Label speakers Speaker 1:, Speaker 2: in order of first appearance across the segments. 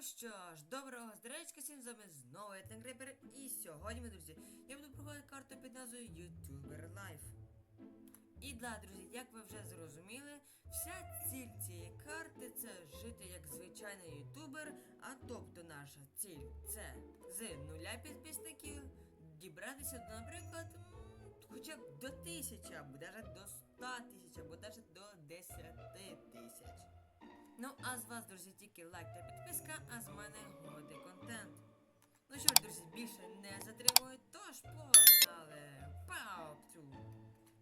Speaker 1: Що ж, доброго здоров'ячка всім з вами знову я Тенгрейпер і сьогодні, ми, друзі, я буду проходити карту під назвою YouTuber Life. І да, друзі, як ви вже зрозуміли, вся ціль цієї карти це жити як звичайний ютубер, а тобто наша ціль це з нуля підписників дібратися до, наприклад, хоча б до тисячі, або навіть до 100 тисяч, або Ну, а з вас, друзі, тільки лайк та підписка, а з мене годий контент. Ну що ж, друзі, більше не затримую, тож погнали! Пау-пцю!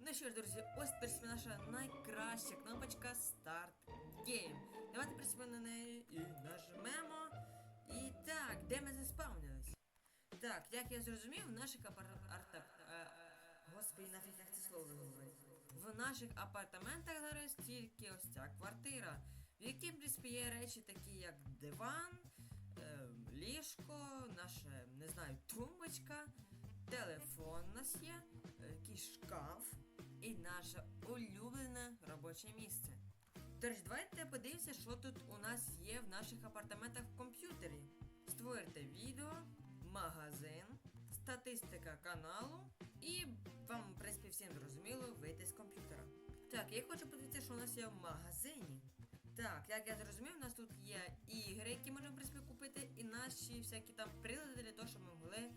Speaker 1: Ну що ж, друзі, ось тепер наша найкраща кнопочка Start Game. Давайте присимо на неї і нажмемо. І так, де ми заспавнились? Так, як я зрозумів, в наших апартаментах. Господи, нафіг як це слово вимовити. В наших апартаментах зараз тільки ось ця квартира, в якій, в принципі, є речі такі, як диван, е, ліжко, наша, не знаю, тумбочка, телефон у нас є, якийсь шкаф і наше улюблене робоче місце. Тож, давайте подивимося, що тут у нас є в наших апартаментах в комп'ютері. Створити відео, магазин, статистика каналу і вам, в принципі, всім зрозуміло вийти з комп'ютера. Так, я хочу подивитися, що у нас є в магазині. Так, як я зрозумів, у нас тут є ігри, які можемо в принципі купити, і наші всякі там прилади для того, щоб ми могли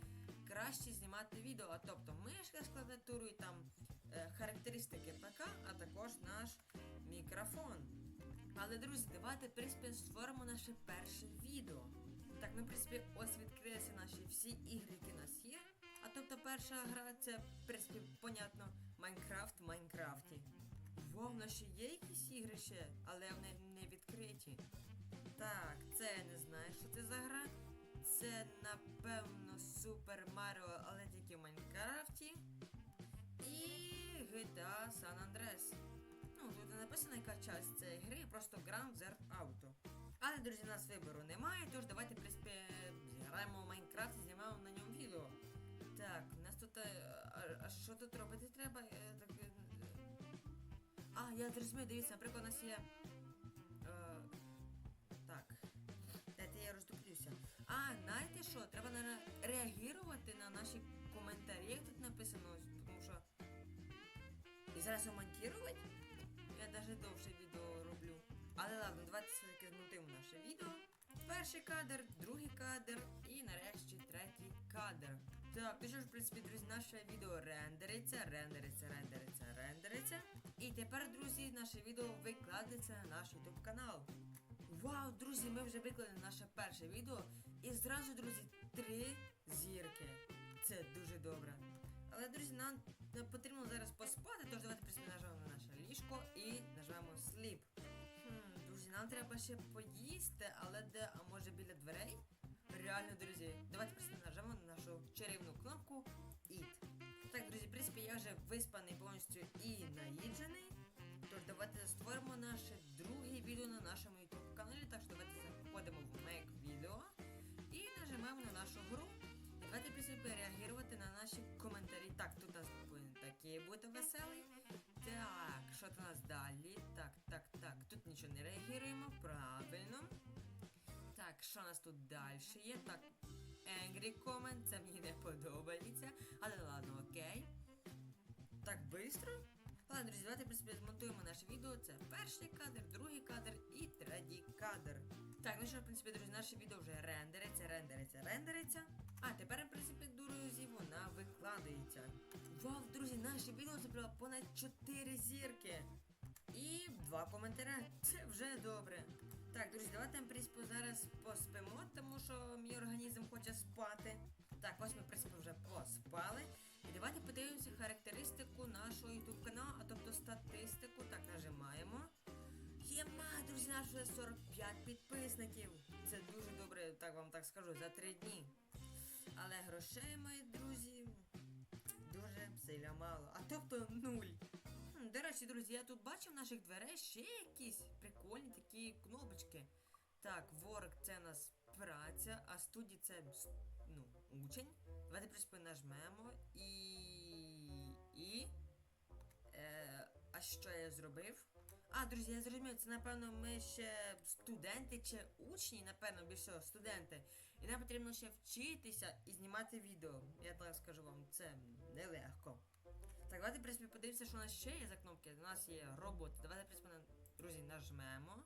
Speaker 1: краще знімати відео. Тобто мишка з клавіатурою, там е, характеристики ПК, а також наш мікрофон. Але, друзі, давайте, в принципі, створимо наше перше відео. Так, ну, в принципі, ось відкрилися наші всі ігри, які у нас є. А тобто перша гра це, в принципі, понятно, Майнкрафт в Майнкрафті. Вау, в нас ще є якісь ігри ще, але вони не відкриті. Так, це я не знаю, що це за гра. Це, напевно, Супер Марио, але тільки в Майнкрафті. І GTA San Andreas. Ну, тут не написано, яка часть цієї гри, просто Grand Theft Auto. Але, друзі, у нас вибору немає, тож давайте, в принципі, зіграємо в Майнкрафт і знімаємо на ньому відео. Так, у нас тут. е, А, а що тут робити треба? Так, е, а, я зрозумів, дивіться, наприклад, у нас є. Е, так. Дайте я роздуплюся. А, знаєте що? Треба реагувати на наші коментарі, як тут написано, тому що. І зараз монтувати? Я навіть довше відео роблю. Але ладно, давайте все-таки змонтуємо наше відео. Перший кадр, другий кадр і нарешті третій кадр. Так, ну що ж, в принципі, друзі, наше відео рендериться, рендериться, рендериться, рендериться. І тепер, друзі, наше відео викладеться на наш YouTube канал. Вау, друзі, ми вже виклали наше перше відео. І зразу, друзі, три зірки. Це дуже добре. Але, друзі, нам потрібно зараз поспати, тож давайте просто нажмемо на наше ліжко і нажмемо Sleep. Хм, друзі, нам треба ще поїсти, але де, а може біля дверей? Реально, друзі, давайте просто нажмемо на нашу чарівну кнопку Eat. Так, друзі, в принципі, я вже виспаний такий бути веселий. Так, що у нас далі? Так, так, так. Тут нічого не реагуємо, правильно. Так, що у нас тут далі є? Так, Angry Comment, це мені не подобається. Але ладно, окей. Так, бистро? Ладно, друзі, давайте в принципі, змонтуємо наше відео. Це перший кадр, другий кадр і третій кадр. Так, ну що, в принципі, друзі, наше відео вже рендериться, рендериться, рендериться. А тепер, в принципі, друзі, вона викладається. Вау, друзі, наше відео забрало понад 4 зірки. І два коментаря. Це вже добре. Так, друзі, давайте в принципі зараз поспимо, тому що мій організм хоче спати. Так, ось ми принципі вже поспали. І давайте подивимося характеристику нашого YouTube каналу, а тобто статистику. Так, нажимаємо. Єма, друзі, наш вже 45 підписників. Це дуже добре, так вам так скажу, за 3 дні. Але грошей, мої друзі, сильно мало. А тобто нуль. До речі, друзі, я тут бачив наших дверей ще якісь прикольні такі кнопочки. Так, ворк це у нас праця, а студі це ну, учень. Давайте в принципі нажмемо і. І. Е, а що я зробив? А, друзі, я зрозумів, це напевно ми ще студенти чи учні, напевно, більше студенти. І нам потрібно ще вчитися і знімати відео. Я так скажу вам, це нелегко. Так, давайте, в принципі, подивимося, що у нас ще є за кнопки. У нас є роботи. Давайте, в принципі, друзі, нажмемо.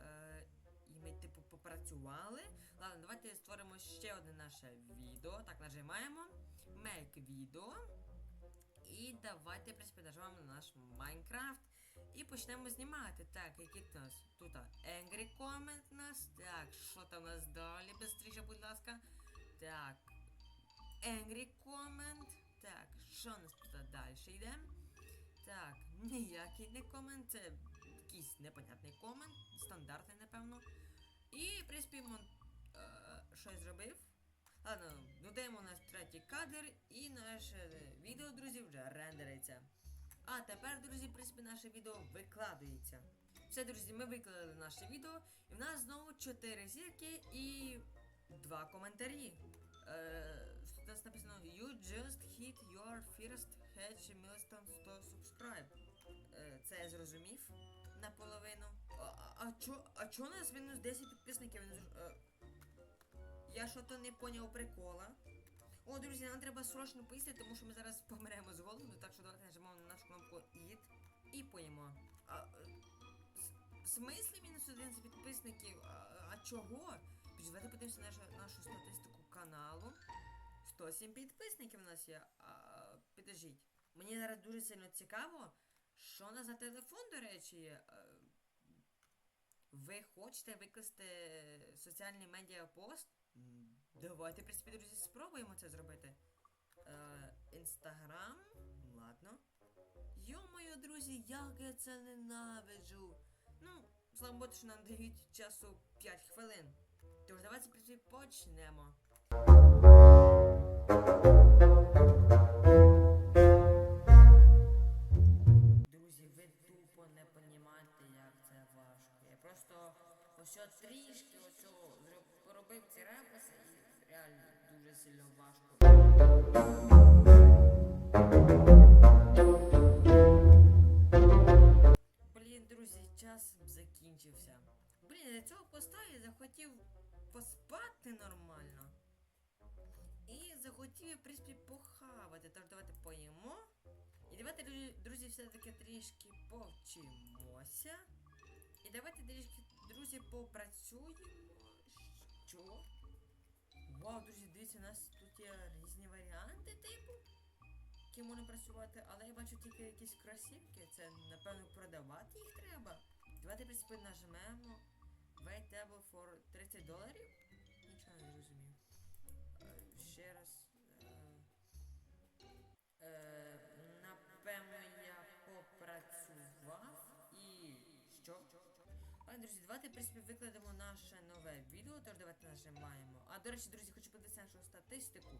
Speaker 1: Е, і ми, типу, попрацювали. Ладно, давайте створимо ще одне наше відео. Так, нажимаємо. Make відео. І давайте, в принципі, нажмемо на наш Майнкрафт. І почнемо знімати. Так, тут у нас? Тут Angry Comment у нас. Далі? Будь ласка. Так. Angry Comment. Так, що нас тут далі йде? Так, ніякий не комент, це якийсь непонятний комент, стандартний, напевно. І, в принципі, мон... е, що я зробив? Ладно, додаємо наш третій кадр і наше відео, друзі, вже рендериться. А тепер, друзі, в принципі, наше відео викладається. Все, друзі, ми виклали наше відео, і в нас знову 4 зірки і 2 коментарі. Е, тут написано You just hit your first hedge milestone 100 subscribe. Е, це я зрозумів наполовину. А, а, чо, а чо у нас мінус 10 підписників? Е, я що-то не поняв прикола. О, друзі, нам треба срочно поїсти, тому що ми зараз помремо з голоду, так що давайте нажмемо на нашу кнопку Eat і поїмо. А, е, в смислі мінус 11 підписників? А, а чого? Підж, Давайте подивимося нашу, нашу статистику каналу. 107 підписників у нас є. А, підождіть. Мені зараз дуже сильно цікаво, що у нас за телефон, до речі, є. Е, Ви хочете викласти соціальний медіа пост? Давайте, в принципі, друзі, спробуємо це зробити. Е, Інстаграм. Ладно. Йо-моє, друзі, як я це ненавиджу. Ну, слава Богу, що нам дають часу 5 хвилин. Тож давайте, почнемо. Друзі, ви тупо не понімаєте, як це важко. Я просто ось трішки ось поробив ці репаси і реально дуже сильно важко. Блін, друзі, час закінчився. Блін, для цього поста я захотів поспати нормально. І захотів, в принципі, похавати. Тож давайте поїмо. І давайте, друзі- все-таки трішки повчимося. І давайте трішки, друзі, попрацюємо. Що? Вау, друзі, дивіться, у нас тут є різні варіанти, типу, які можна працювати, але я бачу тільки якісь кросівки. Це, напевно, продавати їх треба. Давайте, в принципі, нажмемо Wait table for 30 доларів. Нічого не зрозумів. Е, Ще раз. Е, е, напевно, я попрацював і що? А, друзі, давайте, в принципі, викладемо наше нове відео, тож давайте нажимаємо. А, до речі, друзі, хочу подивитися нашу статистику.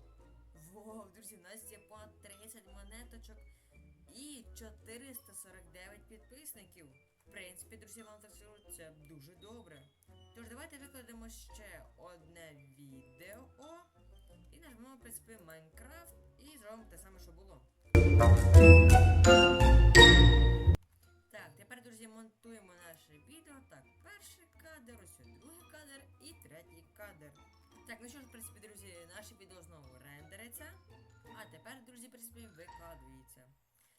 Speaker 1: Вау, друзі, в нас є понад 30 монеточок і 449 підписників. В принципі, друзі, вам так скажу, це дуже добре. Тож давайте викладемо ще одне відео і нажмемо, принципі, Майнкрафт і зробимо те саме, що було. Так, тепер, друзі, монтуємо наше відео. Так, перший кадр, ось другий кадр і третій кадр. Так, ну що ж, в принципі, друзі, наше відео знову рендериться. А тепер, друзі, в принципі, викладується.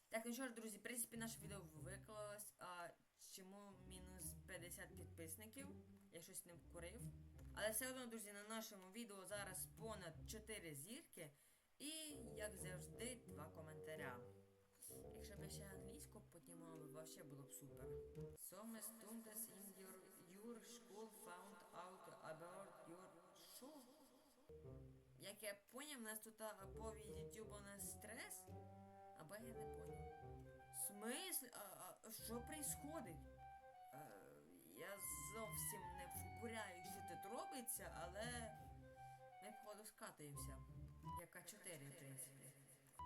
Speaker 1: Так, ну що ж, друзі, в принципі, наше відео виклалось. А чому мінус 50 підписників? Я щось не вкурив. Але все одно, друзі, на нашому відео зараз понад 4 зірки. І, як завжди, два коментаря. Якщо б я ще англійську піднімала, вообще було б супер. Some students in your, your school found out about your... Що? Як я поняв, у нас тут а, повід YouTube у нас стрес? Або я не поняв. Смисл? А, а що происходить? Я зовсім не вкуряю, що тут робиться, але ми походу скатуємося. Яка 4, в принципі.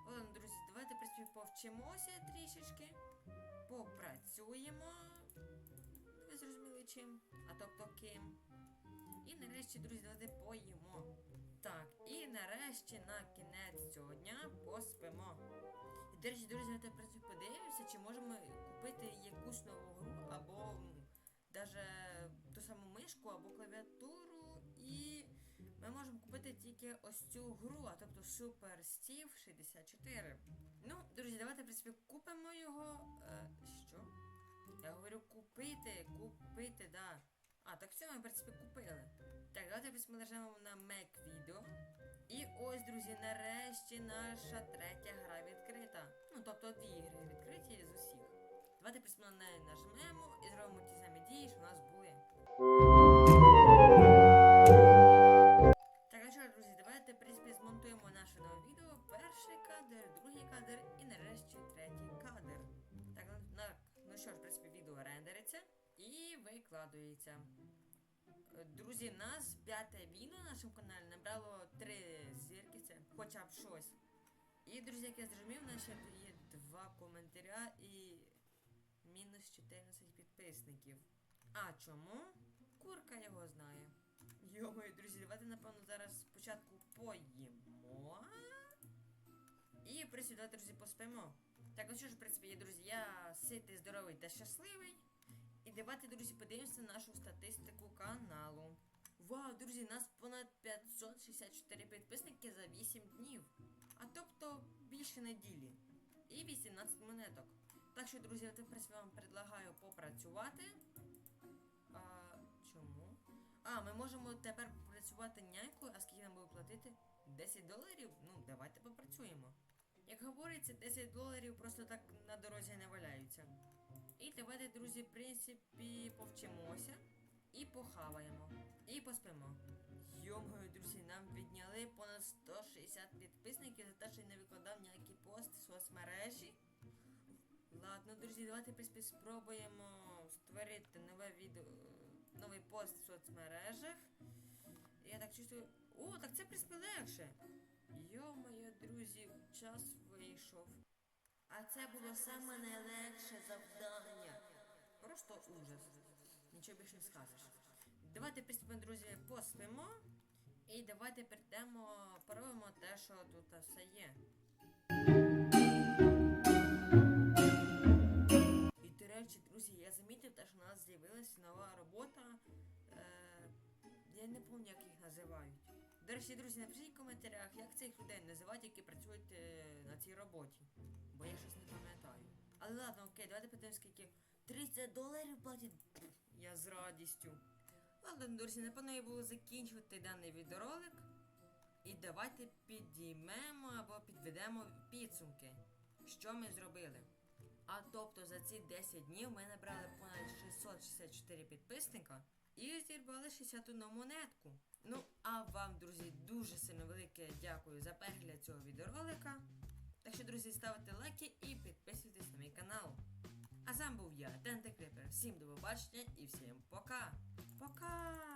Speaker 1: Ладно, друзі, давайте в принципі повчимося трішечки. Попрацюємо. Ви зрозуміли чим? А тобто ким. І нарешті, друзі, давайте поїмо. Так, і нарешті на кінець цього дня поспимо. І До речі, друзі, давайте в подивимося, чи можемо купити якусь нову гру, або даже ту саму мишку, або клавіатуру, і ми можемо купити тільки ось цю гру, а тобто Super Steve 64. Ну, друзі, давайте, в принципі, купимо його. Е, що? Я говорю купити, купити, да. А, так все, ми, в принципі, купили. Так, давайте в принципі, на Make Video. І ось, друзі, нарешті наша третя гра відкрита. Ну, тобто дві ігри відкриті з усіх. Давайте принципі, на неї нажмемо і зробимо ті самі дії, що у нас були. Так, а що, друзі, давайте, в принципі, змонтуємо наше нове відео. Перший кадр, другий кадр і нарешті третій кадр. Так, ну, ну що ж, в принципі, відео рендериться і викладується. Друзі, нас п'яте відео на нашому каналі набрало три зірки, це хоча б щось. І, друзі, як я зрозумів, у нас ще є два коментаря і мінус 14 підписників. А чому? Курка його знає. Йомою, друзі, давайте, напевно, зараз спочатку поїмо. І, давайте, друзі, поспимо. Так, ну що ж, в принципі, є, друзі, я ситий, здоровий та щасливий. І давайте, друзі, подивимося на нашу статистику каналу. Вау, друзі, нас понад 564 підписники за 8 днів. А тобто більше неділі. І 18 монеток. Так що, друзі, я принципі вам предлагаю попрацювати. А, чому? А, ми можемо тепер працювати нянькою, а скільки нам буде платити? 10 доларів? Ну, давайте попрацюємо. Як говориться, 10 доларів просто так на дорозі не валяються. І давайте, друзі, в принципі, повчимося і похаваємо. І поспимо. Йомою, друзі, нам підняли понад 160 підписників за те, Ладно, друзі, давайте в принципі, спробуємо створити нове відео, новий пост в соцмережах. Я так чувствую. О, так це в принципі легше. Йо-моє, друзі, час вийшов. А це було саме найлегше завдання. Просто ужас. Нічого більше не скажеш. Давайте приступимо, друзі, поспимо. І давайте прийдемо, поробимо те, що тут все є. Речі, друзі, я замітив те, що у нас з'явилася нова робота. Е, я не пам'ятаю, як їх називають. До речі, друзі, напишіть в коментарях, як цих людей називають, які працюють е, на цій роботі. Бо я щось не пам'ятаю. Але ладно, окей, давайте подивимось, скільки 30 доларів платять. Я з радістю. Ладно, друзі, напевно, я буду закінчувати даний відеоролик. І давайте підіймемо або підведемо підсумки, що ми зробили. А тобто за ці 10 днів ми набрали понад 664 підписника і зірвали 61 монетку. Ну, а вам, друзі, дуже сильно велике дякую за перегляд цього відеоролика. Так що, друзі, ставте лайки і підписуйтесь на мій канал. А вами був я, Тенте Крипер. Всім до побачення і всім пока! Пока!